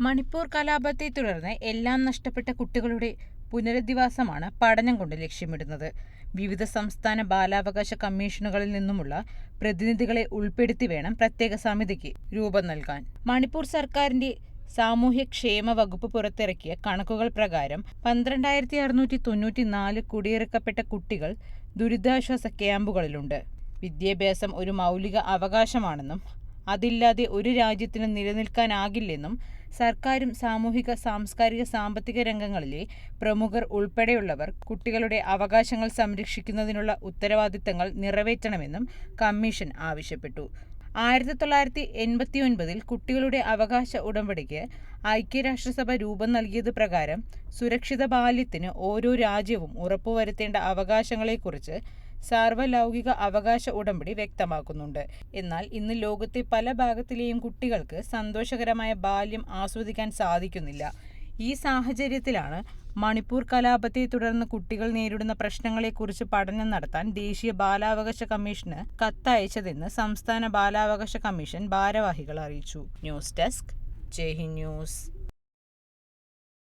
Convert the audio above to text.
മണിപ്പൂർ കലാപത്തെ തുടർന്ന് എല്ലാം നഷ്ടപ്പെട്ട കുട്ടികളുടെ പുനരധിവാസമാണ് പഠനം കൊണ്ട് ലക്ഷ്യമിടുന്നത്. വിവിധ സംസ്ഥാന ബാലാവകാശ കമ്മീഷനുകളിൽ നിന്നുമുള്ള പ്രതിനിധികളെ ഉൾപ്പെടുത്തി വേണം പ്രത്യേക സമിതിക്ക് രൂപം നൽകാൻ. മണിപ്പൂർ സർക്കാരിന്റെ സാമൂഹ്യക്ഷേമ വകുപ്പ് പുറത്തിറക്കിയ കണക്കുകൾ പ്രകാരം പന്ത്രണ്ടായിരത്തി അറുന്നൂറ്റി തൊണ്ണൂറ്റി നാല് കുടിയിറക്കപ്പെട്ട കുട്ടികൾ ദുരിതാശ്വാസ ക്യാമ്പുകളിലുണ്ട്. വിദ്യാഭ്യാസം ഒരു മൗലിക അവകാശമാണെന്നും അതില്ലാതെ ഒരു രാജ്യത്തിനും നിലനിൽക്കാനാകില്ലെന്നും സർക്കാരും സാമൂഹിക സാംസ്കാരിക സാമ്പത്തിക രംഗങ്ങളിലെ പ്രമുഖർ ഉൾപ്പെടെയുള്ളവർ കുട്ടികളുടെ അവകാശങ്ങൾ സംരക്ഷിക്കുന്നതിനുള്ള ഉത്തരവാദിത്തങ്ങൾ നിറവേറ്റണമെന്നും കമ്മീഷൻ ആവശ്യപ്പെട്ടു. ആയിരത്തി തൊള്ളായിരത്തി എൺപത്തി ഒൻപതിൽ കുട്ടികളുടെ അവകാശ ഉടമ്പടിക്ക് ഐക്യരാഷ്ട്രസഭ രൂപം നൽകിയത് പ്രകാരം സുരക്ഷിത ബാല്യത്തിന് ഓരോ രാജ്യവും ഉറപ്പുവരുത്തേണ്ട അവകാശങ്ങളെക്കുറിച്ച് സാർവലൗകിക അവകാശ ഉടമ്പടി വ്യക്തമാക്കുന്നുണ്ട്. എന്നാൽ ഇന്ന് ലോകത്തെ പല ഭാഗത്തിലെയും കുട്ടികൾക്ക് സന്തോഷകരമായ ബാല്യം ആസ്വദിക്കാൻ സാധിക്കുന്നില്ല. ഈ സാഹചര്യത്തിലാണ് മണിപ്പൂർ കലാപത്തെ തുടർന്ന് കുട്ടികൾ നേരിടുന്ന പ്രശ്നങ്ങളെക്കുറിച്ച് പഠനം നടത്താൻ ദേശീയ ബാലാവകാശ കമ്മീഷന് കത്തയച്ചതെന്ന് സംസ്ഥാന ബാലാവകാശ കമ്മീഷൻ ഭാരവാഹികൾ അറിയിച്ചു. News desk Jaihind news.